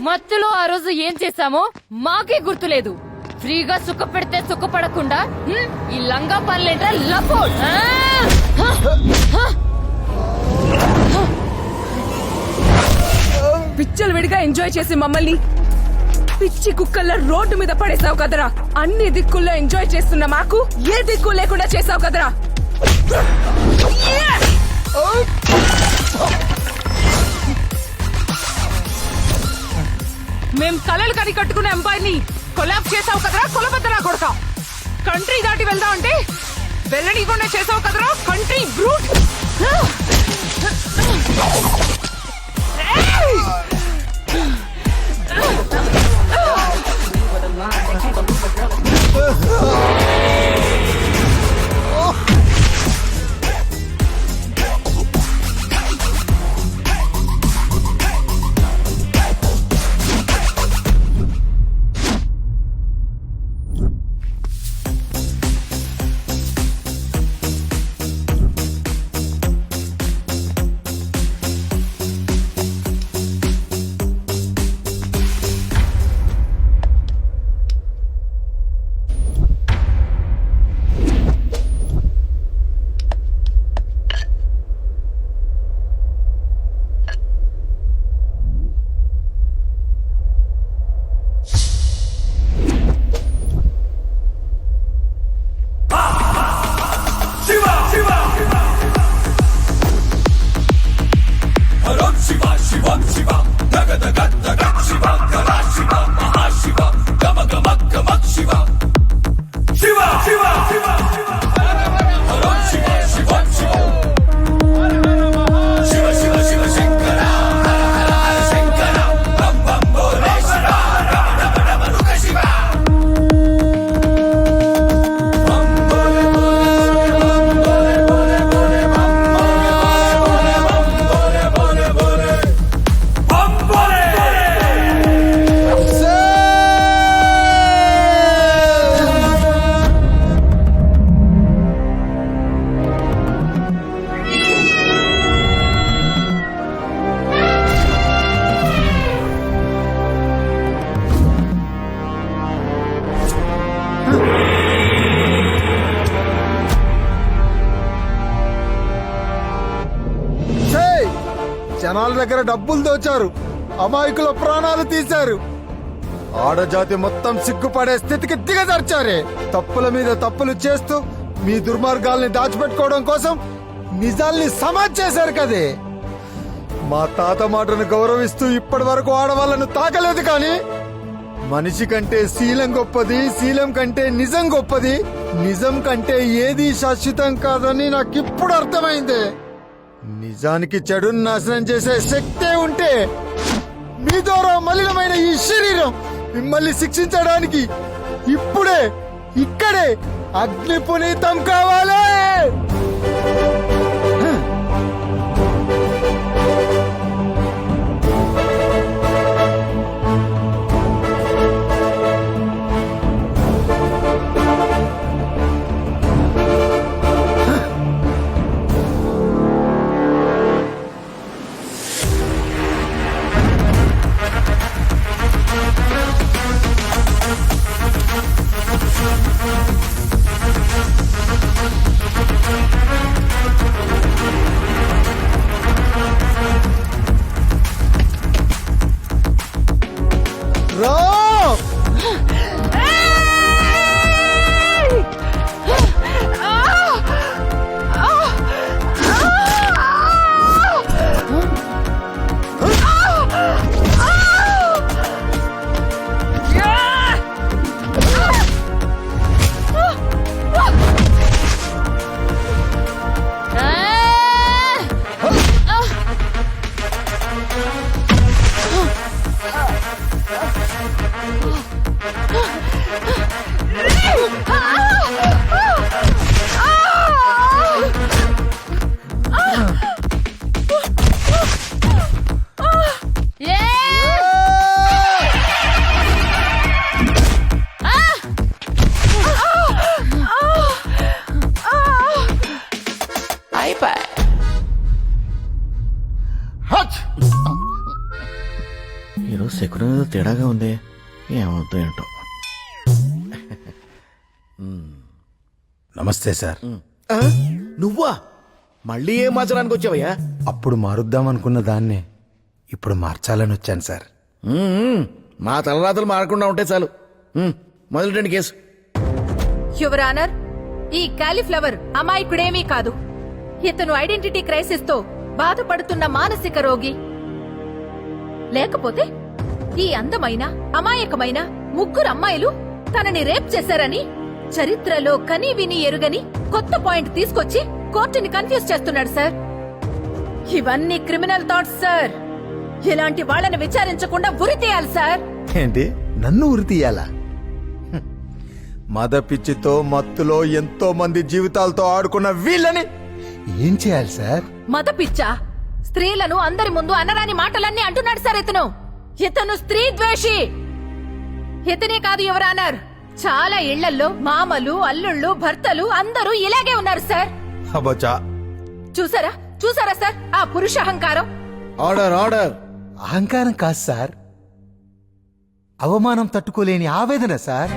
మత్తులో ఆ రోజు ఏం చేశామో మాకే గుర్తులేదు. ఫ్రీగా సుఖ పెడితే సుఖపడకుండా ఈ లంగా పనులేంట లపోట్ హ! పిచ్చలు విడిగా ఎంజాయ్ చేసి మమ్మల్ని. పిచ్చి కుక్కల్లా రోడ్డు మీద పడేసావు కదరా. అన్ని దిక్కుల్లో ఎంజాయ్ చేస్తున్న మాకు ఏ దిక్కు లేకుండా చేసావు కదరా. మేం కలలు కని కట్టుకునే అమ్మాయిని కొలాబ్ చేసావు కదరా? కొలబద్దరా కొడక కంట్రీ దాటి వెళ్దాం అంటే వెళ్ళనీయకుండా చేసావు కదరా? Country brute. దగ్గర డబ్బులు దోచారు. అమాయకుల ప్రాణాలు తీశారు. ఆడజాతి మొత్తం సిగ్గుపడే స్థితికి దిగజార్చారే. తప్పుల మీద తప్పులు చేస్తూ మీ దుర్మార్గాల్ని దాచిపెట్టుకోవడం కోసం నిజాల్ని సమాజ్ చేశారు కదే. మా తాత మాటను గౌరవిస్తూ ఇప్పటి వరకు ఆడవాళ్ళను తాకలేదు కానీ మనిషి కంటే శీలం గొప్పది శీలం కంటే నిజం గొప్పది నిజం కంటే ఏది శాశ్వతం కాదని నాకు ఇప్పుడు అర్థమైంది. నిజానికి చెడును నాశనం చేసే శక్తే ఉంటే మీ ద్వారా మలినమైన ఈ శరీరం మిమ్మల్ని శిక్షించడానికి ఇప్పుడే ఇక్కడే అగ్ని పునీతం కావాలి! నమస్తే సార్? నువ్వా? మళ్ళీ ఏం మార్చడానికి వచ్చావయ్యా? అప్పుడు మారుద్దాం అనుకున్న దాన్నే ఇప్పుడు మార్చాలని వచ్చాను సార్. మా తలరాతలు మారకుండా ఉంటే చాలు. మొదలెట్టండి కేసు. యువర్ ఆనర్ ఈ కాలీఫ్లవర్ అమాయకుడేమీ కాదు. ఇతను ఐడెంటిటీ క్రైసిస్తో బాధపడుతున్న మానసిక రోగి. లేకపోతే ఈ అందమైన అమాయకమైన ముగ్గురు అమ్మాయిలు తనని రేప్ చేశారని చరిత్రలో కని విని ఎరుగని కొత్త పాయింట్ తీసుకొచ్చి కోర్టుని కన్ఫ్యూజ్ చేస్తున్నాడు సార్. ఇవన్నీ క్రిమినల్ థాట్స్ సార్. ఇలాంటి వాళ్ళని విచారించకుండా ఉరి తీయాలి సార్. ఏంటి? నన్ను ఉరి తీయాలా. మద పిచ్చితో మత్తులో ఎంతో మంది జీవితాలతో ఆడుకున్న వీళ్ళని ఏం చేయాలి సార్? మత పిచ్చా? స్త్రీలను అందరి ముందు అనరాని మాటలన్నీ అంటున్నాడు సార్ ఇతను. ఇతను స్త్రీ ద్వేషి. ఇతనే కాదు యువరానర్ చాలా ఇళ్ళల్లో మామలు అల్లుళ్ళు భర్తలు అందరూ ఇలాగే ఉన్నారు సార్. అబచా చూసారా? చూసారా సార్? ఆ పురుష అహంకారం. Order order. అహంకారం కాదు సార్. అవమానం తట్టుకోలేని ఆవేదన సార్.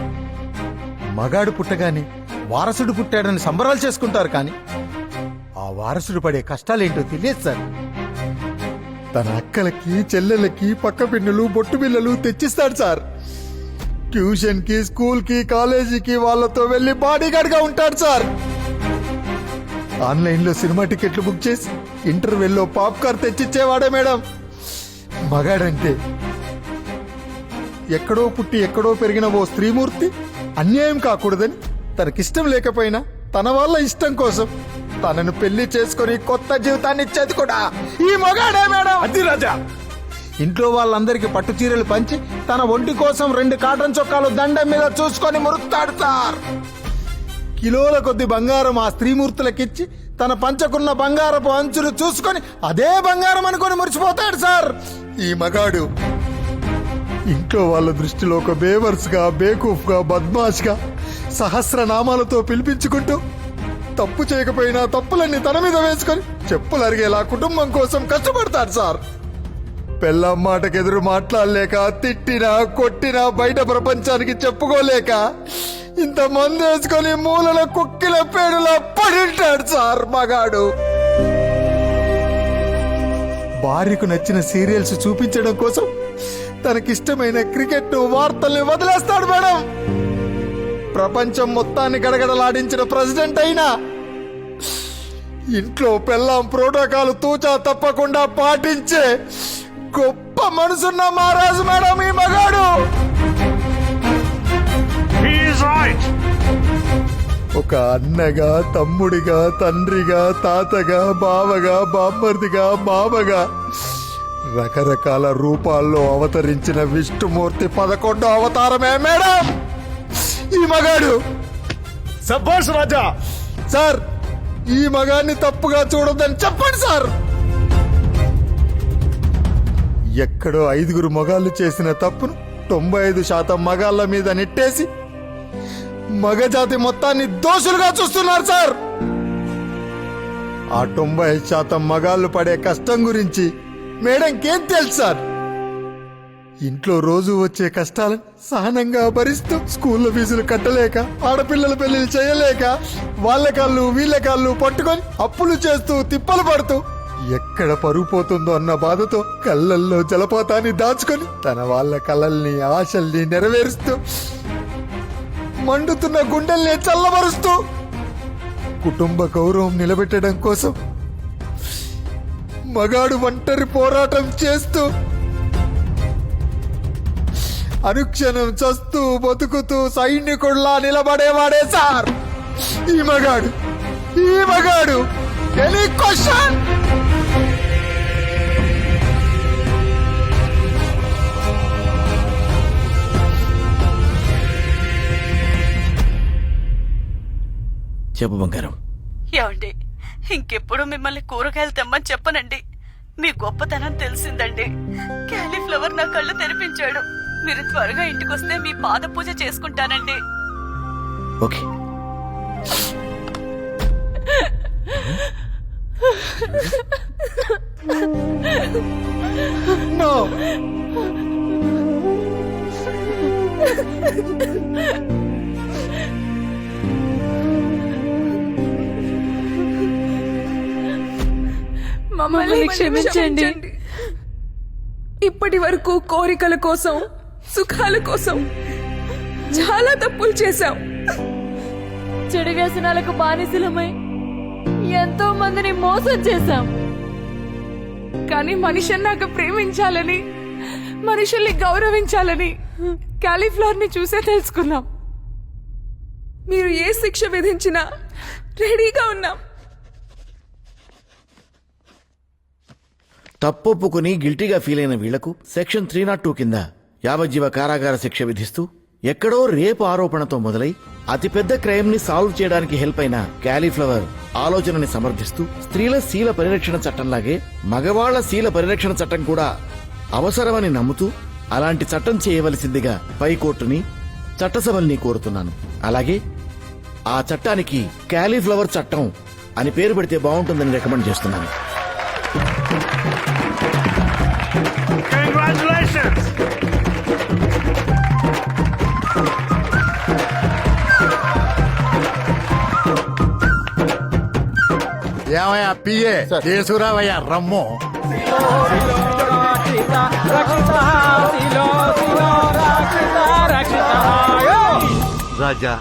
మగాడు పుట్టగాని వారసుడు పుట్టాడని సంబరాలు చేసుకుంటారు కానీ ఆ వారసుడు పడే కష్టాలేంటో తెలియదు సార్. తన అక్కలకి చెల్లెలకి పక్క పిన్నులు బొట్టు బిల్లలు తెచ్చిస్తాడు సార్. ట్యూషన్కి స్కూల్కి కాలేజీకి వాళ్ళతో వెళ్ళి బాడీగార్డ్గా ఉంటాడు సార్. ఆన్లైన్లో సినిమా టికెట్లు బుక్ చేసి ఇంటర్వెల్లో పాప్కార్న్ తెచ్చిచ్చేవాడే మేడం. మగాడంటే ఎక్కడో పుట్టి ఎక్కడో పెరిగిన ఓ స్త్రీమూర్తి అన్యాయం కాకూడదని తనకిష్టం లేకపోయినా తన వాళ్ళ ఇష్టం కోసం తనను పెళ్ళి చేసుకొని కొత్త జీవితాన్ని ఇచ్చేది కూడా ఈ మగాడే మేడం! అది రాజా! ఇంట్లో వాళ్ళందరికీ పట్టు చీరలు పంచి తన ఒంటి కోసం రెండు కాటన్ చొక్కాలు దండం మీద చూసుకొని మురుకుతాడు సార్ కిలోల కొద్ది బంగారం ఆ స్త్రీమూర్తులకిచ్చి తన పంచకున్న బంగారపు అంచులు చూసుకొని అదే బంగారం అనుకొని మురిచిపోతాడు సార్. ఈ మగాడు ఇంట్లో వాళ్ళ దృష్టిలో ఒక బేవర్స్గా బేకూఫ్గా బద్మాష్గా సహస్ర నామాలతో సహస్రనామాలతో పిలిపించుకుంటూ తప్పు చేయకపోయినా తప్పులన్నీ తన మీద వేసుకొని చెప్పులు అరిగేలా కుటుంబం కోసం కష్టపడతాడు సార్. పెళ్ళం మాటకెదురు మాట్లాడలేక తిట్టినా కొట్టినా బయట ప్రపంచానికి చెప్పుకోలేక ఇంత మందు వేసుకొని మూలల కుక్కిల పేడులా పడింటాడు సార్ మగాడు. భార్యకు నచ్చిన సీరియల్స్ చూపించడం కోసం తనకిష్టమైన క్రికెట్ వార్తల్ని వదిలేస్తాడు మేడం. ప్రపంచం మొత్తాన్ని గడగడలాడించిన ప్రెసిడెంట్ అయినా ఇంట్లో పెళ్ళాం ప్రోటోకాల్ తూచా తప్పకుండా పాటించే గొప్ప మనసున్న మహారాజు మేడం ఈ మగాడు. ఒక అన్నగా తమ్ముడిగా తండ్రిగా తాతగా బావగా బామ్మర్దిగా మామగా రకరకాల రూపాల్లో అవతరించిన విష్ణుమూర్తి పదకొండో అవతారమే మేడం. ఈ మగాడు. సబ్బాష్ రాజా. సార్ ఈ మగాన్ని తప్పుగా చూడొద్దని చెప్పండి సార్. ఎక్కడో ఐదుగురు మగాళ్ళు చేసిన తప్పును తొంభై ఐదు శాతం మగాళ్ళ మీద నెట్టేసి మగజాతి మొత్తాన్ని దోషులుగా చూస్తున్నారు సార్. ఆ తొంభై ఐదు శాతం మగాళ్ళు పడే కష్టం గురించి మేడంకేం తెలుసు సార్? ఇంట్లో రోజు వచ్చే కష్టాలను సహనంగా భరిస్తూ స్కూల్లో ఫీజులు కట్టలేక ఆడపిల్లల పెళ్ళిళ్ళు చేయలేక వాళ్ళ కాళ్ళు వీళ్ళ కాళ్ళు పట్టుకొని అప్పులు చేస్తూ తిప్పలు పడుతూ ఎక్కడ పరుగు పోతుందో అన్న బాధతో కళ్ళల్లో జలపాతాన్ని దాచుకొని తన వాళ్ళ కలల్ని ఆశల్ని నెరవేరుస్తూ మండుతున్న గుండెల్ని చల్లబరుస్తూ కుటుంబ గౌరవం నిలబెట్టడం కోసం మగాడు ఒంటరి పోరాటం చేస్తూ అనుక్షణం చస్తూ బతుకుతూ సైనికుల్లా నిలబడేవాడే సార్. ఈ మగాడు ఈ మగాడు ఎనీ క్వశ్చన్? చెప్పు బంగారం. ఏమండి ఇంకెప్పుడు మిమ్మల్ని కూరగాయలు తెమ్మని చెప్పనండి. మీ గొప్పతనం తెలిసిందండి. క్యాలీఫ్లవర్ నా కళ్ళు తెరిపించాడు. మీరు త్వరగా ఇంటికొస్తే మీ పాద పూజ చేసుకుంటానండి. ఓకే. మమ్మల్ని క్షమించండి. ఇప్పటి వరకు కోరికల కోసం సుఖాల కోసం చాలా తప్పులు చేశాం. చెడు వ్యసనాలకు బానిసలమై ఎంతో మందిని మోసం చేశాం. కానీ మనిషి అన్నాక ప్రేమించాలని మనుషుల్ని గౌరవించాలని క్యాలీఫ్లవర్ని చూసే తెలుసుకున్నాం. మీరు ఏ శిక్ష విధించినా రెడీగా ఉన్నాం. తప్పొప్పుకుని గిల్టీగా ఫీల్ అయిన వీళ్ళకు సెక్షన్ త్రీ నాట్ టూ కింద యావజ్జీవ కారాగార శిక్ష విధిస్తూ ఎక్కడో రేపు ఆరోపణతో మొదలై అతిపెద్ద క్రైమ్ని సాల్వ్ చేయడానికి హెల్ప్ అయిన క్యాలీఫ్లవర్ ఆలోచనని సమర్థిస్తూ స్త్రీల శీల పరిరక్షణ చట్టంలాగే మగవాళ్ళ శీల పరిరక్షణ చట్టం కూడా అవసరమని నమ్ముతూ అలాంటి చట్టం చేయవలసిందిగా పైకోర్టుని చట్టసభల్ని కోరుతున్నాను. అలాగే ఆ చట్టానికి క్యాలీఫ్లవర్ చట్టం అని పేరు పెడితే బాగుంటుందని రికమెండ్ చేస్తున్నాను. ఏమయ్యా పిఏ? చేసుకురావయ్యా రమ్ము. రాజా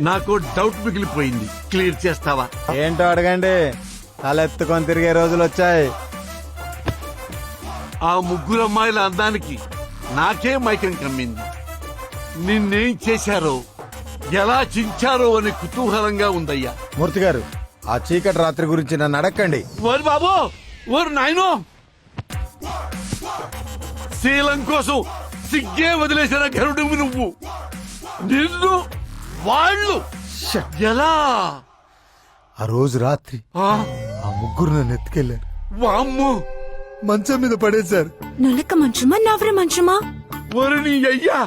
నాకు డౌట్ మిగిలిపోయింది. క్లియర్ చేస్తావా? ఏంటో అడగండి. తలెత్తుకొని తిరిగే రోజులు వచ్చాయి. ఆ ముగ్గురు అమ్మాయిల అందానికి నాకే మైకం కమ్మింది. నిన్నేం చేశారో ఎలా చించారో అని కుతూహలంగా ఉందయ్యా. మూర్తి గారు ఆ చీకటి రాత్రి గురించి నన్ను అడగండి ఓరి బాబు ఓరు నాయనో! శీలం కోసం సిగ్గే వదిలేసిన గరుడు నువ్వు. నిన్ను వాళ్ళు ఎలా? ఆ రోజు రాత్రి ఆ, ఆ ముగ్గురు నన్ను ఎత్తుకెళ్ళారు వామ్మో! మంచం మీద పడేశారు నులక మంచమా నవర మంచమా? ఒరి నీ అయ్యా!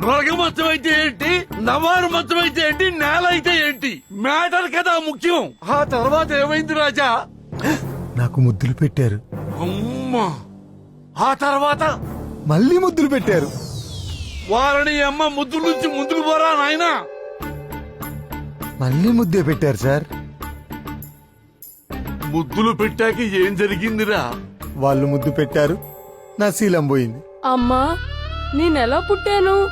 నొరగ మంచం అయితే ఏంటి? నవారు మంచం అయితే ఏంటి? నేల అయితే ఏంటి? మ్యాటర్ కదా ముఖ్యం. ఆ తర్వాత ఏమైంది రాజా? నాకు ముద్దులు పెట్టారు. అమ్మా ఆ తర్వాత? మళ్ళీ ముద్దులు పెట్టారు. వారిని అమ్మ ముద్దు నుంచి ముందుకు పోరా నాయనా. మళ్ళీ ముద్దే పెట్టారు సార్. ముద్దులు పెట్టాక ఏం జరిగిందిరా? వాళ్ళు ముద్దు పెట్టారు. నా శీలం పోయింది. అమ్మా నేనెలా పుట్టాను?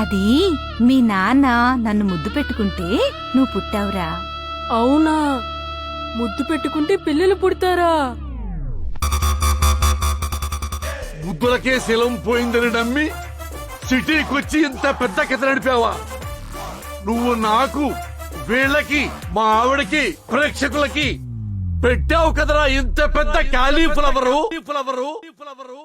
అది మీ నాన్న నన్ను ముద్దు పెట్టుకుంటే నువ్వు పుట్టావురా. అవునా? ముద్దు పెట్టుకుంటే పిల్లలు పుడతారా? ముద్దులకే శిలం పోయిందని నమ్మి సిటీకి వచ్చి ఇంత పెద్ద కథ నడిపావా? నువ్వు నాకు వీళ్ళకి మా ఆవిడకి ప్రేక్షకులకి పెట్టావు కదరా ఇంత పెద్ద ఖాళీ ఫ్లవరు ఫ్లవరు ఫ్లవరు